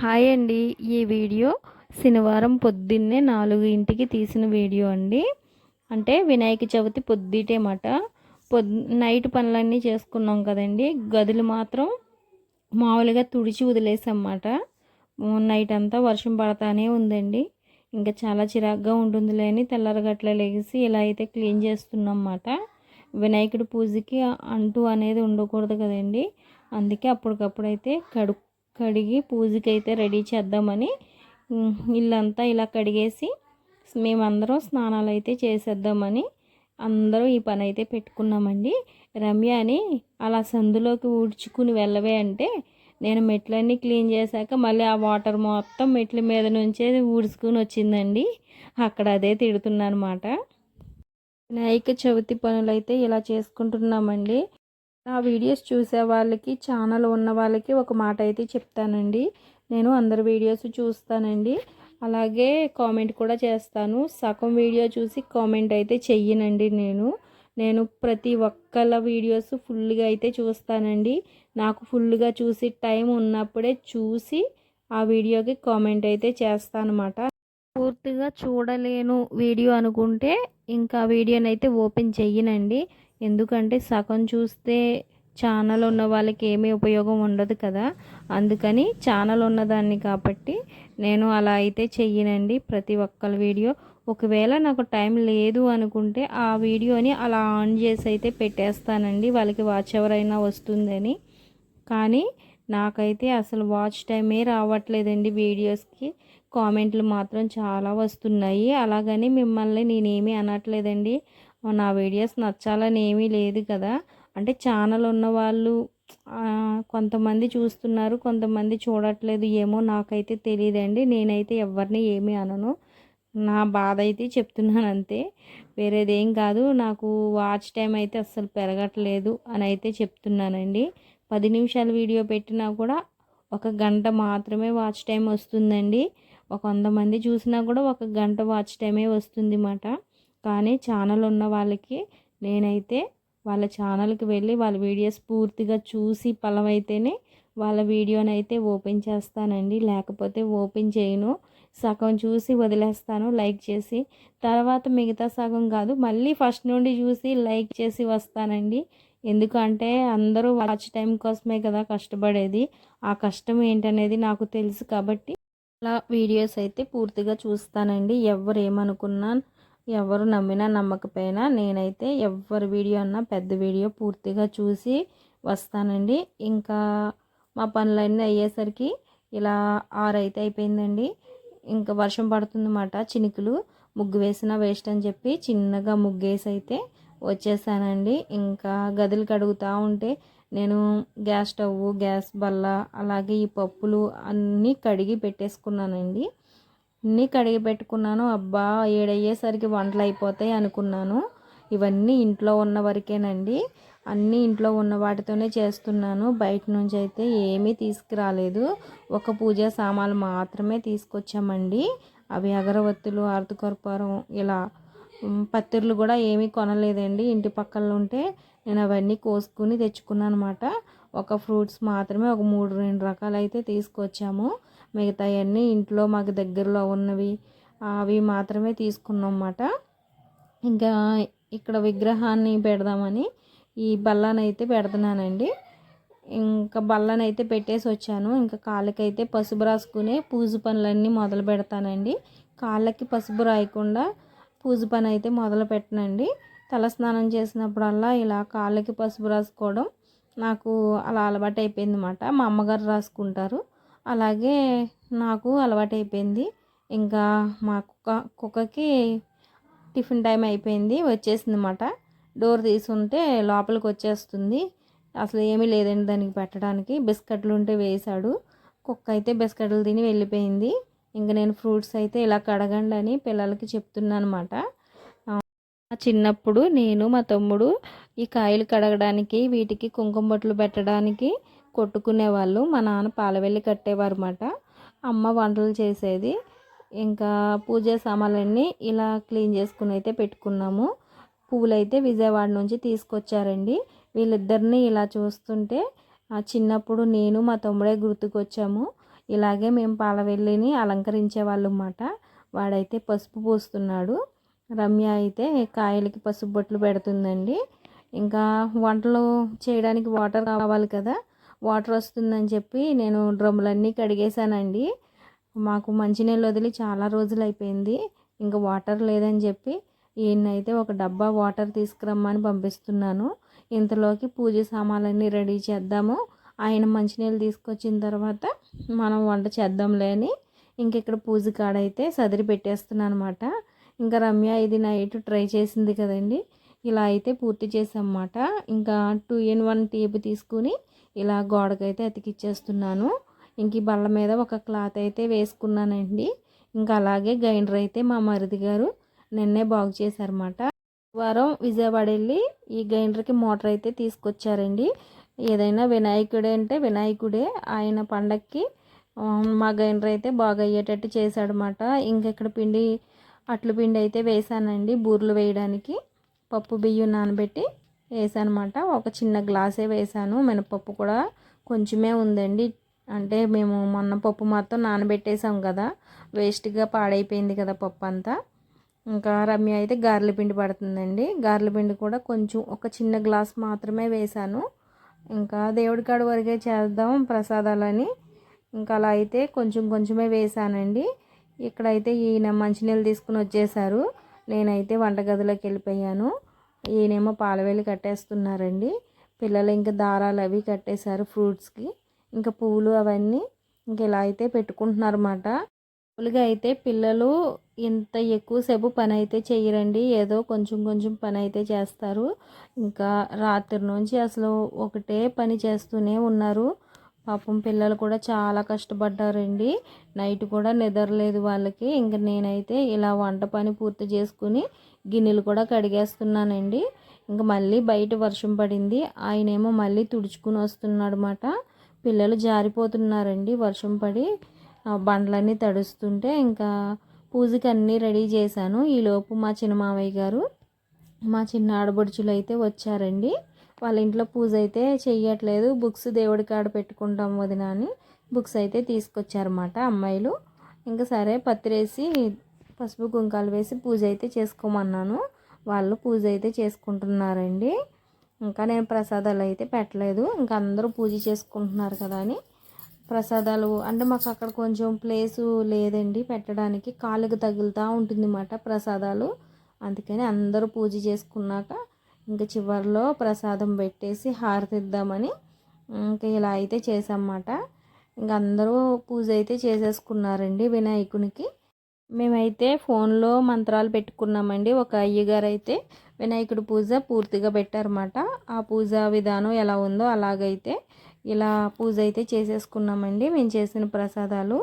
Hi అండి. ఈ video శనివారం పొద్దున్నే నాలుగు ఇంటికి తీసిన వీడియో అండి. అంటే వినాయక చవితి పొద్దుటేమాట పొద్ నైట్ పనులన్నీ చేసుకున్నాం కదండి. గదులు మాత్రం మామూలుగా తుడిచి వదిలేసన్నమాట నైట్ అంతా వర్షం పడతానే ఉందండి. ఇంకా చాలా చిరాగ్గా ఉంటుందిలే అని తెల్లరగట్ల లేసి ఇలా అయితే క్లీన్ చేస్తున్నాం అన్నమాట వినాయకుడి పూజకి అంటూ అనేది ఉండకూడదు కదండి. అందుకే అప్పటికప్పుడైతే కడుక్కు కడిగి పూజకి అయితే రెడీ చేద్దామని ఇల్లంతా ఇలా కడిగేసి మేమందరం స్నానాలు అయితే చేసేద్దామని అందరూ ఈ పని అయితే పెట్టుకున్నామండి. రమ్య అని అలా సందులోకి ఊడ్చుకుని వెళ్ళవే అంటే నేను మెట్లన్నీ క్లీన్ చేశాక మళ్ళీ ఆ వాటర్ మొత్తం మెట్ల మీద నుంచే ఊడ్చుకుని వచ్చిందండి. అక్కడ అదే తిడుతున్నానమాట వినాయక చవితి పనులు అయితే ఇలా చేసుకుంటున్నామండి. ఆ వీడియోస్ చూసే వాళ్ళకి ఛానల్ ఉన్న వాళ్ళకి ఒక మాట అయితే చెప్తానండి. నేను అందరి వీడియోస్ చూస్తానండి. అలాగే కామెంట్ కూడా చేస్తాను. సగం వీడియో చూసి కామెంట్ అయితే చెయ్యనండి నేను. నేను ప్రతి ఒక్కళ్ళ వీడియోస్ ఫుల్గా అయితే చూస్తానండి. నాకు ఫుల్గా చూసి టైం ఉన్నప్పుడే చూసి ఆ వీడియోకి కామెంట్ అయితే చేస్తానమాట. పూర్తిగా చూడలేను వీడియో అనుకుంటే ఇంకా వీడియోని అయితే ఓపెన్ చెయ్యనండి. ఎందుకంటే సగం చూస్తే ఛానల్ ఉన్న వాళ్ళకి ఏమీ ఉపయోగం ఉండదు కదా. అందుకని ఛానల్ ఉన్నదాన్ని కాబట్టి నేను అలా అయితే చెయ్యనండి ప్రతి ఒక్కరి వీడియో. ఒకవేళ నాకు టైం లేదు అనుకుంటే ఆ వీడియోని అలా ఆన్ చేసి అయితే పెట్టేస్తానండి. వాళ్ళకి వాచ్ ఎవరైనా వస్తుందని. కానీ నాకైతే అసలు వాచ్ టైమే రావట్లేదండి వీడియోస్కి. కామెంట్లు మాత్రం చాలా వస్తున్నాయి. అలాగని మిమ్మల్ని నేనేమీ అనట్లేదండి. నా వీడియోస్ నచ్చాలని ఏమీ లేదు కదా. అంటే ఛానల్ ఉన్న వాళ్ళు కొంతమంది చూస్తున్నారు కొంతమంది చూడట్లేదు ఏమో నాకైతే తెలియదండి. నేనైతే ఎవరిని ఏమీ అనను. నా బాధ అయితే చెప్తున్నాను అంతే. వేరేదేం కాదు. నాకు వాచ్ టైం అయితే అస్సలు పెరగట్లేదు అని అయితే చెప్తున్నానండి. పది నిమిషాల వీడియో పెట్టినా కూడా ఒక గంట మాత్రమే వాచ్ టైం వస్తుందండి. ఒక వంద మంది చూసినా కూడా ఒక గంట వాచ్ టైమే వస్తుంది అన్నమాట కానీ ఛానల్ ఉన్న వాళ్ళకి నేనైతే వాళ్ళ ఛానల్కి వెళ్ళి వాళ్ళ వీడియోస్ పూర్తిగా చూసి పలవైతేనే వాళ్ళ వీడియోని అయితే ఓపెన్ చేస్తానండి. లేకపోతే ఓపెన్ చేయను. సగం చూసి వదిలేస్తాను లైక్ చేసి. తర్వాత మిగతా సగం కాదు మళ్ళీ ఫస్ట్ నుండి చూసి లైక్ చేసి వస్తానండి. ఎందుకంటే అందరూ వాచ్ టైం కోసమే కదా కష్టపడేది. ఆ కష్టం ఏంటనేది నాకు తెలుసు కాబట్టి అలా వీడియోస్ అయితే పూర్తిగా చూస్తానండి. ఎవరు ఏమనుకున్నా ఎవరు నమ్మినా నమ్మకపోయినా నేనైతే ఎవరి వీడియో అన్నా పెద్ద వీడియో పూర్తిగా చూసి వస్తానండి. ఇంకా మా పనులన్నీ అయ్యేసరికి ఇలా ఆరైతే అయిపోయిందండి. ఇంకా వర్షం పడుతుందన్నమాట. చినుకులు ముగ్గు వేసిన వేస్ట్ అని చెప్పి చిన్నగా ముగ్గేసి అయితే వచ్చేసానండి. ఇంకా గదులు కడుగుతూ ఉంటే నేను గ్యాస్ స్టవ్ గ్యాస్ బల్ల అలాగే ఈ పప్పులు అన్నీ కడిగి పెట్టేసుకున్నానండి. అన్నీ కడిగి పెట్టుకున్నాను. అబ్బా ఏడయ్యేసరికి వంటలు అయిపోతాయి అనుకున్నాను. ఇవన్నీ ఇంట్లో ఉన్న వరకేనండి. అన్నీ ఇంట్లో ఉన్న వాటితోనే చేస్తున్నాను. బయట నుంచి అయితే ఏమీ తీసుకురాలేదు. ఒక పూజ సామాన్లు మాత్రమే తీసుకొచ్చామండి. అవి అగరవత్తులు ఆరతికర్పూరం ఇలా పత్తిర్లు కూడా ఏమీ కొనలేదండి. ఇంటి పక్కన ఉంటే నేను అవన్నీ కోసుకుని తెచ్చుకున్నాను అనమాట ఒక ఫ్రూట్స్ మాత్రమే ఒక మూడు రెండు రకాలు అయితే తీసుకొచ్చాము. మిగతాయన్నీ ఇంట్లో మాకు దగ్గరలో ఉన్నవి అవి మాత్రమే తీసుకున్నాం అన్నమాట ఇంకా ఇక్కడ విగ్రహాన్ని పెడదామని ఈ బల్లానైతే పెడుతున్నానండి. ఇంకా బల్లనైతే పెట్టేసి వచ్చాను. ఇంకా కాళ్ళకైతే పసుపు రాసుకునే పూజ పనులన్నీ మొదలు పెడతానండి. కాళ్ళకి పసుపు రాయకుండా పూజ పని అయితే మొదలు పెట్టనండి. తలస్నానం చేసినప్పుడల్లా ఇలా కాళ్ళకి పసుపు రాసుకోవడం నాకు అలా అలవాటు అయిపోయింది అనమాట మా అమ్మగారు రాసుకుంటారు. అలాగే నాకు అలవాటైపోయింది. ఇంకా మా కుక్క కుక్కకి టిఫిన్ టైం అయిపోయింది వచ్చేసింది అనమాట డోర్ తీసుంటే లోపలికి వచ్చేస్తుంది అసలు ఏమీ లేదండి దానికి పెట్టడానికి. బిస్కెట్లు ఉంటే వేశాడు. కుక్క అయితే బిస్కెట్లు తిని వెళ్ళిపోయింది. ఇంకా నేను ఫ్రూట్స్ అయితే ఇలా కడగండి అని పిల్లలకి చెప్తున్నాను అనమాట చిన్నప్పుడు నేను మా తమ్ముడు ఈ కాయలు కడగడానికి వీటికి కుంకుమ బొట్లు పెట్టడానికి కొట్టుకునేవాళ్ళు మా నాన్న పాలవెల్లి కట్టేవారు అన్నమాట అమ్మ వంటలు చేసేది. ఇంకా పూజ సామాన్లన్నీ ఇలా క్లీన్ చేసుకుని అయితే పెట్టుకున్నాము. పువ్వులు అయితే విజయవాడ నుంచి తీసుకొచ్చారండి. వీళ్ళిద్దరిని ఇలా చూస్తుంటే చిన్నప్పుడు నేను మా తమ్ముడే గుర్తుకొచ్చాము. ఇలాగే మేము పాలవెల్లిని అలంకరించే వాళ్ళు అన్నమాట వాడైతే పసుపు పూస్తున్నాడు. రమ్య అయితే కాయలకి పసుపు బొట్లు పెడుతుందండి. ఇంకా వంటలు చేయడానికి వాటర్ కావాలి కదా వాటర్ వస్తుందని చెప్పి నేను డ్రమ్ములన్నీ కడిగేశానండి. మాకు మంచినీళ్ళు వదిలి చాలా రోజులు అయిపోయింది. ఇంకా వాటర్ లేదని చెప్పి ఈయనైతే ఒక డబ్బా వాటర్ తీసుకురమ్మని పంపిస్తున్నాను. ఇంతలోకి పూజ సామాన్లన్నీ రెడీ చేద్దాము. ఆయన మంచినీళ్ళు తీసుకొచ్చిన తర్వాత మనం వంట చేద్దాంలే అని ఇంక ఇక్కడ పూజ కాడైతే సదిరి పెట్టేస్తున్నాను అనమాట ఇంకా రమ్య ఇది నైట్ ట్రై చేసింది కదండి. ఇలా అయితే పూర్తి చేసామన్నమాట ఇంకా టూ ఇన్ వన్ టేప్ తీసుకుని ఇలా గోడకైతే అతికిచ్చేస్తున్నాను. ఇంక ఈ బల్ల మీద ఒక క్లాత్ అయితే వేసుకున్నానండి. ఇంకా అలాగే గ్రైండర్ అయితే మా మరిది గారు నిన్నే బాగు చేశారన్నమాట. వారం విజయవాడ వెళ్ళి ఈ గ్రైండర్కి మోటార్ అయితే తీసుకొచ్చారండి. ఏదైనా వినాయకుడే అంటే వినాయకుడే. ఆయన పండక్కి మా గ్రైండర్ అయితే బాగా అయ్యేటట్టు చేశాడనమాట ఇంకా ఇక్కడ పిండి అట్ల పిండి అయితే వేసానండి బూర్లు వేయడానికి. పప్పు బియ్యం నానబెట్టి వేసానమాట. ఒక చిన్న గ్లాసే వేసాను. మినపప్పు కూడా కొంచెమే ఉందండి. అంటే మేము మొన్న పప్పు మొత్తం నానబెట్టేసాం కదా. వేస్ట్గా పాడైపోయింది కదా పప్పు అంతా. ఇంకా రమ్య అయితే గార్ల పిండి పడుతుందండి. గార్ల పిండి కూడా కొంచెం ఒక చిన్న గ్లాస్ మాత్రమే వేసాను. ఇంకా దేవుడి కాడ వరకే చేద్దాం ప్రసాదాలని. ఇంకా అలా అయితే కొంచెం కొంచెమే వేసానండి. ఇక్కడైతే ఈయన మంచినీళ్ళు తీసుకుని వచ్చేసారు. నేనైతే వంటగదిలోకి వెళ్ళిపోయాను. ఈయనేమో పాలవేలు కట్టేస్తున్నారండి. పిల్లలు ఇంకా దారాలు అవి కట్టేశారు ఫ్రూట్స్కి. ఇంకా పువ్వులు అవన్నీ ఇంక ఇలా అయితే పెట్టుకుంటున్నారన్నమాట. మామూలుగా అయితే పిల్లలు ఇంత ఎక్కువసేపు పని అయితే చేయరండి. ఏదో కొంచెం కొంచెం పని అయితే చేస్తారు. ఇంకా రాత్రి నుంచి అసలు ఒకటే పని చేస్తూనే ఉన్నారు. పాపం పిల్లలు కూడా చాలా కష్టపడ్డారండి. నైట్ కూడా నిద్రలేదు వాళ్ళకి. ఇంకా నేనైతే ఇలా వంట పని పూర్తి చేసుకుని గిన్నెలు కూడా కడిగేస్తున్నానండి. ఇంకా మళ్ళీ బయట వర్షం పడింది. ఆయనేమో మళ్ళీ తుడుచుకుని వస్తున్నాడు అనమాట పిల్లలు జారిపోతున్నారండి వర్షం పడి. బండ్లన్నీ తడుస్తుంటే ఇంకా పూజకి అన్నీ రెడీ చేశాను. ఈలోపు మా చిన్న మామయ్య గారు మా చిన్న ఆడబడుచులు అయితే వచ్చారండి. వాళ్ళ ఇంట్లో పూజ అయితే చెయ్యట్లేదు. బుక్స్ దేవుడి కాడ పెట్టుకుంటాం వదిన అని బుక్స్ అయితే తీసుకొచ్చారన్నమాట అమ్మాయిలు. ఇంకా సరే పత్తిరేసి పసుపు కుంకాలు వేసి పూజ అయితే చేసుకోమన్నాను. వాళ్ళు పూజ అయితే చేసుకుంటున్నారండి. ఇంకా నేను ప్రసాదాలు అయితే పెట్టలేదు. ఇంకా అందరూ పూజ చేసుకుంటున్నారు కదా అని ప్రసాదాలు. అంటే మాకు అక్కడ కొంచెం ప్లేసు లేదండి పెట్టడానికి. కాలుకి తగులుతూ ఉంటుంది అన్నమాట ప్రసాదాలు. అందుకని అందరూ పూజ చేసుకున్నాక ఇంకా చివరిలో ప్రసాదం పెట్టేసి హారతిద్దామని ఇంకా ఇలా అయితే చేసామన్నమాట ఇంక అందరూ పూజ అయితే చేసేసుకున్నారండి వినాయకునికి. మేమైతే ఫోన్లో మంత్రాలు పెట్టుకున్నామండి. ఒక అయ్యగారు అయితే వినాయకుడి పూజ పూర్తిగా పెట్టారన్నమాట. ఆ పూజ విధానం ఎలా ఉందో అలాగైతే ఇలా పూజ అయితే చేసేసుకున్నామండి. మేము చేసిన ప్రసాదాలు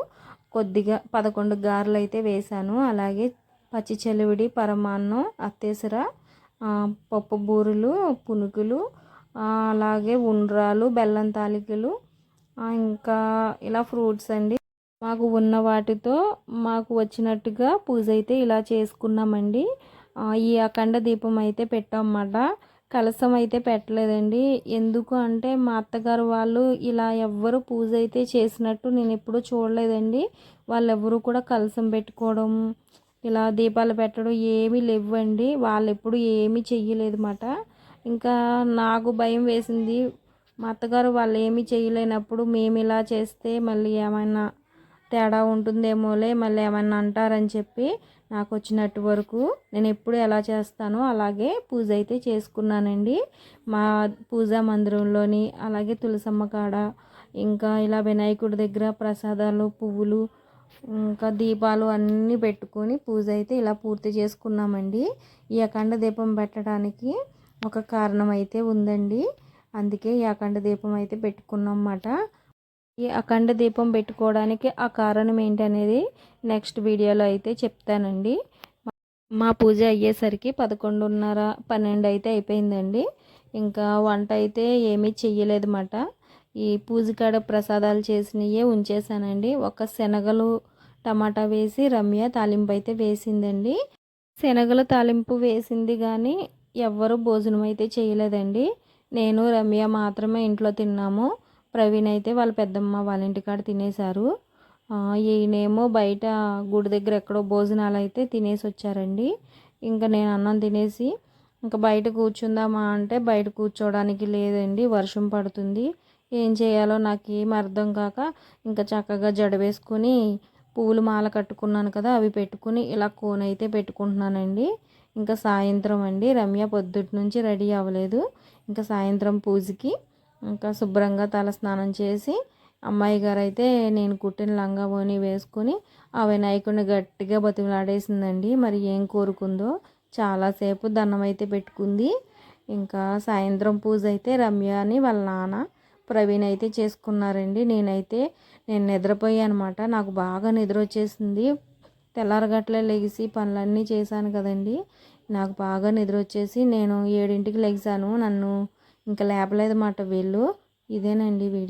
కొద్దిగా పదకొండు గారెలు అయితే వేశాను. అలాగే పచ్చి చెలివిడి పరమాన్నం అత్తేసర పప్పు బూరెలు పునుకులు అలాగే ఉండ్రాలు బెల్లం తాలికలు ఇంకా ఇలా ఫ్రూట్స్ అండి. మాకు ఉన్న వాటితో మాకు వచ్చినట్టుగా పూజ అయితే ఇలా చేసుకున్నామండి. ఈ అఖండ దీపం అయితే పెట్టామన్నమాట. కలసం అయితే పెట్టలేదండి. ఎందుకు అంటే మా అత్తగారు వాళ్ళు ఇలా ఎవ్వరు పూజ అయితే చేసినట్టు నేను ఎప్పుడూ చూడలేదండి. వాళ్ళు కూడా కలసం పెట్టుకోవడం ఇలా దీపాలు పెట్టడం ఏమీ లేవండి. వాళ్ళు ఎప్పుడు ఏమీ చెయ్యలేదు మాట ఇంకా నాకు భయం వేసింది మా అత్తగారు వాళ్ళు ఏమీ చేయలేనప్పుడు మేము ఇలా చేస్తే మళ్ళీ ఏమైనా తేడా ఉంటుందేమోలే మళ్ళీ ఏమైనా అంటారని చెప్పి నాకు వచ్చినట్టు వరకు నేను ఎప్పుడు ఎలా చేస్తానో అలాగే పూజ అయితే చేసుకున్నానండి. మా పూజా మందిరంలోని అలాగే తులసమ్మ కాడ ఇంకా ఇలా వినాయకుడి దగ్గర ప్రసాదాలు పువ్వులు ఇంకా దీపాలు అన్నీ పెట్టుకొని పూజ అయితే ఇలా పూర్తి చేసుకున్నామండి. ఈ అఖండ దీపం పెట్టడానికి ఒక కారణం అయితే ఉందండి. అందుకే ఈ అఖండ దీపం అయితే పెట్టుకున్నాం అన్నమాట. ఈ అఖండ దీపం పెట్టుకోవడానికి ఆ కారణం ఏంటనేది నెక్స్ట్ వీడియోలో అయితే చెప్తానండి. మా పూజ అయ్యేసరికి పదకొండున్నర పన్నెండు అయితే అయిపోయిందండి. ఇంకా వంట అయితే ఏమీ చెయ్యలేదన్నమాట. ఈ పూజ కాడ ప్రసాదాలు చేసినవే ఉంచేసానండి ఒక శనగలు టమాటా వేసి రమ్య తాలింపు అయితే వేసిందండి. శనగలు తాలింపు వేసింది కానీ ఎవ్వరు భోజనం అయితే చేయలేదండి నేను రమ్య మాత్రమే ఇంట్లో తిన్నాము. ప్రవీణ్ అయితే వాళ్ళ పెద్దమ్మ వాళ్ళ ఇంటికాడ తినేశారు. ఈయనేమో బయట గుడి దగ్గర ఎక్కడో భోజనాలు అయితే తినేసి వచ్చారండి. ఇంకా నేను అన్నం తినేసి ఇంకా బయట కూర్చుందామా అంటే బయట కూర్చోవడానికి లేదండి వర్షం పడుతుంది. ఏం చేయాలో నాకు ఏం అర్థం కాక ఇంకా చక్కగా జడ వేసుకొని పూలు మాల కట్టుకున్నాను కదా అవి పెట్టుకుని ఇలా కోన్ అయితే పెట్టుకుంటున్నానండి. ఇంకా సాయంత్రం అండి రమ్య పొద్దుటి నుంచి రెడీ అవ్వలేదు. ఇంకా సాయంత్రం పూజకి ఇంకా శుభ్రంగా తల స్నానం చేసి అమ్మాయి గారు అయితే నేను కుట్టిన లంగా ఓని వేసుకుని ఆ వినాయకుడిని గట్టిగా బతిమలాడేసిందండి. మరి ఏం కోరుకుందో చాలాసేపు దండం అయితే పెట్టుకుంది. ఇంకా సాయంత్రం పూజ అయితే రమ్య అని వాళ్ళ నాన్న ప్రవీణ్ అయితే చేసుకున్నారండి. నేనైతే నేను నిద్రపోయాను అనమాట. నాకు బాగా నిద్ర వచ్చేసింది. తెల్లారగట్లే లెగిసి పనులన్నీ చేశాను కదండి. నాకు బాగా నిద్ర వచ్చేసి నేను ఏడింటికి లెగిసాను. నన్ను ఇంకా లేపలేదన్నమాట వీళ్ళు. ఇదేనండి వీడియో.